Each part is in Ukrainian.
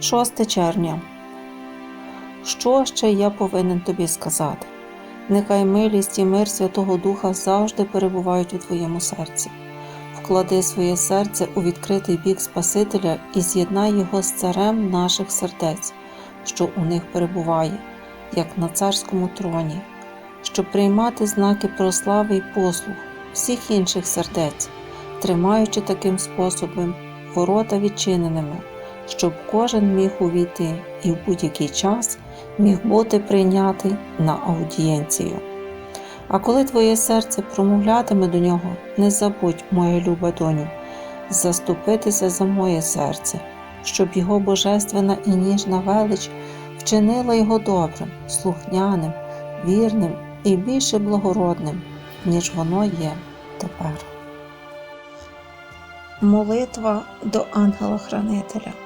6 червня. Що ще я повинен тобі сказати? Нехай милість і мир Святого Духа завжди перебувають у твоєму серці. Вклади своє серце у відкритий бік Спасителя і з'єднай його з царем наших сердець, що у них перебуває, як на царському троні, щоб приймати знаки прослави й послуг всіх інших сердець, тримаючи таким способом ворота відчиненими, щоб кожен міг увійти і в будь-який час міг бути прийнятий на аудієнцію. А коли твоє серце промовлятиме до нього, не забудь, моя люба доню, заступитися за моє серце, щоб його божественна і ніжна велич вчинила його добрим, слухняним, вірним і більше благородним, ніж воно є тепер. Молитва до ангела-хранителя.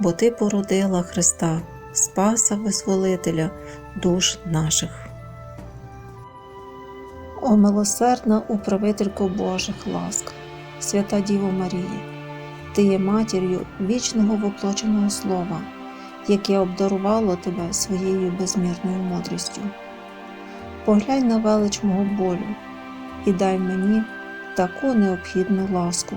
бо Ти породила Христа. Спаса Визволителя душ наших. О милосердна управителько Божих ласк, свята Діво Марія, Ти є матір'ю вічного воплоченого Слова, яке обдарувало тебе своєю безмірною мудрістю. Поглянь на велич мого болю і дай мені таку необхідну ласку.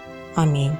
Амінь.